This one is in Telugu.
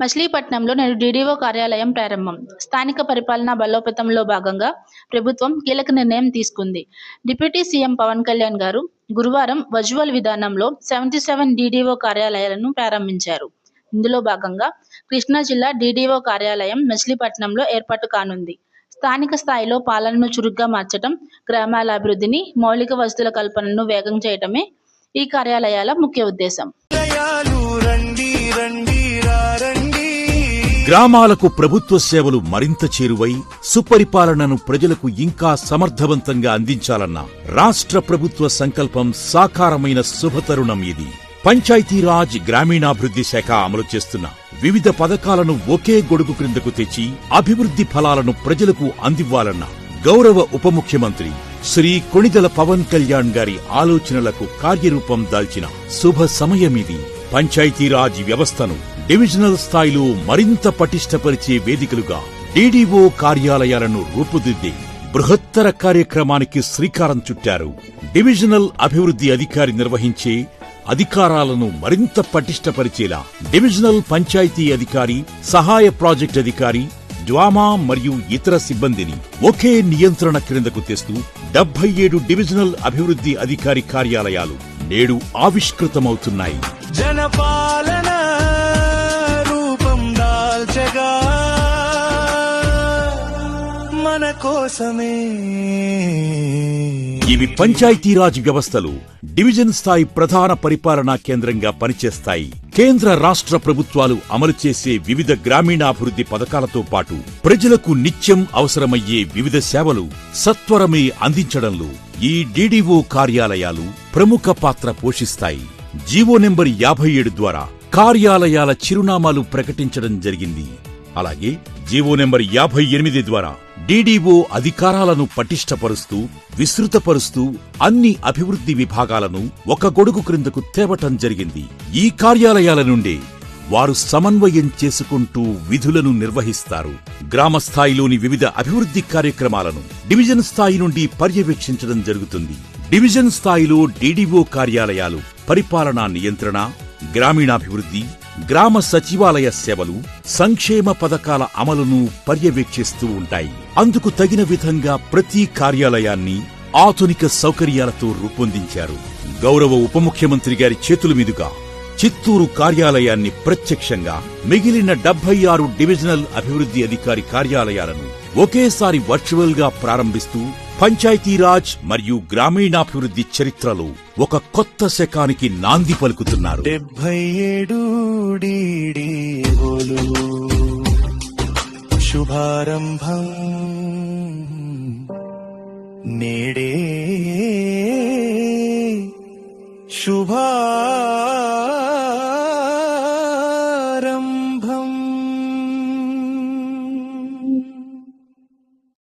మచిలీపట్నంలో నేడు డీడీఓ కార్యాలయం ప్రారంభం. స్థానిక పరిపాలనా బలోపేతంలో భాగంగా ప్రభుత్వం కీలక నిర్ణయం తీసుకుంది. డిప్యూటీ సీఎం పవన్ కళ్యాణ్ గారు గురువారం వర్చువల్ విధానంలో సెవెంటీ సెవెన్ డీడీఓ కార్యాలయాలను ప్రారంభించారు. ఇందులో భాగంగా కృష్ణా జిల్లా డీడీఓ కార్యాలయం మచిలీపట్నంలో ఏర్పాటు కానుంది. స్థానిక స్థాయిలో పాలనను చురుగ్గా మార్చడం గ్రామాల అభివృద్ధిని మౌలిక వసతుల కల్పనను వేగం చేయటమే ఈ కార్యాలయాల ముఖ్య ఉద్దేశం. గ్రామాలకు ప్రభుత్వ సేవలు మరింత చేరువై సుపరిపాలనను ప్రజలకు ఇంకా సమర్థవంతంగా అందించాలన్న రాష్ట్ర ప్రభుత్వ సంకల్పం సాకారమైన శుభతరుణం ఇది. పంచాయతీరాజ్ గ్రామీణాభివృద్ధి శాఖ అమలు చేస్తున్న వివిధ పథకాలను ఒకే గొడుగు క్రిందకు తెచ్చి అభివృద్ధి ఫలాలను ప్రజలకు అందివ్వాలన్న గౌరవ ఉప ముఖ్యమంత్రి శ్రీ కొణిదల పవన్ కళ్యాణ్ గారి ఆలోచనలకు కార్యరూపం దాల్చిన శుభ సమయమిది. పంచాయతీరాజ్ వ్యవస్థను డివిజనల్ స్థాయిలో మరింత పటిష్టపరిచే వేదికలుగా డీడీఓ కార్యాలయాలను రూపుదిద్ది బృహత్తర కార్యక్రమానికి శ్రీకారం చుట్టారు. డివిజనల్ అభివృద్ధి అధికారి నిర్వహించే అధికారాలను మరింత పటిష్టపరిచేలా డివిజనల్ పంచాయతీ అధికారి సహాయ ప్రాజెక్ట్ అధికారి డ్వామా మరియు ఇతర సిబ్బందిని ఒకే నియంత్రణ క్రిందకు తెస్తూ డెబ్బై ఏడు డివిజనల్ అభివృద్ధి అధికారి కార్యాలయాలు నేడు ఆవిష్కృతమవుతున్నాయి. జనపాలన మన కోసమే. ఇవి పంచాయతీరాజ్ వ్యవస్థలు డివిజన్ స్థాయి ప్రధాన పరిపాలనా కేంద్రంగా పనిచేస్తాయి. కేంద్ర రాష్ట్ర ప్రభుత్వాలు అమలు చేసే వివిధ గ్రామీణాభివృద్ధి పథకాలతో పాటు ప్రజలకు నిత్యం అవసరమయ్యే వివిధ సేవలు సత్వరమే అందించడంలో ఈ డీడీఓ కార్యాలయాలు ప్రముఖ పాత్ర పోషిస్తాయి. జీవో నెంబర్ యాభై ఏడు ద్వారా కార్యాలయాల చిరునామాలు ప్రకటించడం జరిగింది. అలాగే జీవో నెంబర్ యాభై ఎనిమిది ద్వారా డీడీఓ అధికారాలను పటిష్టపరుస్తూ విస్తృతపరుస్తూ అన్ని అభివృద్ధి విభాగాలను ఒక గొడుగు క్రిందకు తేవటం జరిగింది. ఈ కార్యాలయాల నుండే వారు సమన్వయం చేసుకుంటూ విధులను నిర్వహిస్తారు. గ్రామ స్థాయిలోని వివిధ అభివృద్ధి కార్యక్రమాలను డివిజన్ స్థాయి నుండి పర్యవేక్షించడం జరుగుతుంది. డివిజన్ స్థాయిలో డీడీఓ కార్యాలయాలు పరిపాలనా నియంత్రణ గ్రామీణాభివృద్ధి గ్రామ సచివాలయ సేవలు సంక్షేమ పథకాల అమలును పర్యవేక్షిస్తూ ఉంటాయి. అందుకు తగిన విధంగా ప్రతి కార్యాలయాన్ని ఆధునిక సౌకర్యాలతో రూపొందించారు. గౌరవ ఉప ముఖ్యమంత్రి గారి చేతుల మీదుగా చిత్తూరు కార్యాలయాన్ని ప్రత్యక్షంగా మిగిలిన డెబ్బై ఆరు డివిజనల్ అభివృద్ధి అధికారి కార్యాలయాలను ఒకేసారి వర్చువల్గా ప్రారంభిస్తూ పంచాయతీరాజ్ మరియు గ్రామీణాభివృద్ధి చరిత్రలో ఒక కొత్త శకానికి నాంది పలుకుతున్నారు. డెబ్బై ఏడు డీడీఓలు శుభారంభం నేడే. శుభా